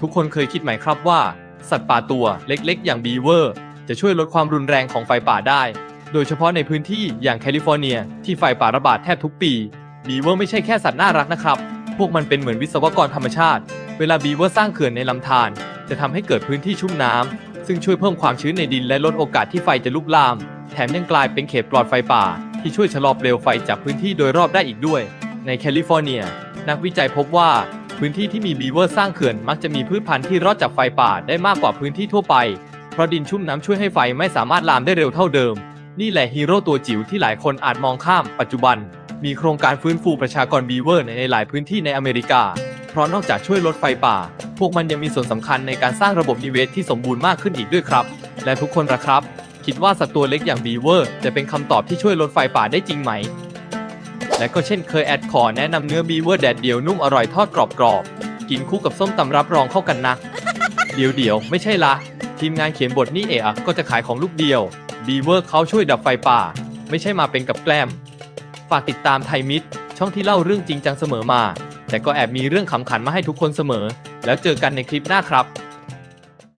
ทุกคนเคยคิดไหมครับว่า สัตว์ป่าตัวเล็กๆ อย่างบีเวอร์ จะช่วยลดความรุนแรงของไฟป่าได้ โดยเฉพาะในพื้นที่อย่างแคลิฟอร์เนีย ที่ไฟป่าระบาดแทบทุกปีบีเวอร์ไม่ใช่แค่สัตว์น่ารักนะครับ พวกมันเป็นเหมือนวิศวกรธรรมชาติ เวลาบีเวอร์สร้างเขื่อนในลำธาร จะทำให้เกิดพื้นที่ชุ่มน้ำซึ่งช่วยเพิ่มความชื้นในดินและลดโอกาสที่ไฟจะลุกลาม แถมยังกลายเป็นเขตปลอดไฟป่า ที่ช่วยชะลอเปลวไฟจากพื้นที่โดยรอบได้อีกด้วย ในแคลิฟอร์เนีย นักวิจัยพบว่า พื้นที่ที่มีบีเวอร์สร้างเขื่อนมักจะมีพืชพันธุ์ที่รอดจากไฟป่าได้มากกว่าพื้นที่ทั่วไป เพราะดินชุ่มน้ำช่วยให้ไฟไม่สามารถลามได้เร็วเท่าเดิม นี่แหละฮีโร่ตัวจิ๋วที่หลายคนอาจมองข้ามปัจจุบัน มีโครงการฟื้นฟูประชากรบีเวอร์ในหลายพื้นที่ในอเมริกา เพราะนอกจากช่วยลดไฟป่า พวกมันยังมีส่วนสำคัญในการสร้างระบบนิเวศที่สมบูรณ์มากขึ้นอีกด้วยครับ และทุกคนละครับ คิดว่าสัตว์ตัวเล็กอย่างบีเวอร์จะเป็นคำตอบที่ช่วยลดไฟป่าได้จริงไหม และก็เช่นเคยแอดขอแนะนำเนื้อบีเวอร์แดดเดียวนุ่มอร่อยทอดกรอบๆ กินคู่กับส้มตำรับรองเข้ากันนะ เดี๋ยวเดี๋ยวๆไม่ใช่ละ ทีมงานเขียนบทนี่เอะก็จะขายของลูกเดียวบีเวอร์เขาช่วยดับไฟป่า ไม่ใช่มาเป็นกับแกล้ม ฝากติดตามไทยมิตรช่องที่เล่าเรื่องจริงจังเสมอมา แต่ก็แอบมีเรื่องขำขันมาให้ทุกคนเสมอ แล้วเจอกันในคลิปหน้าครับ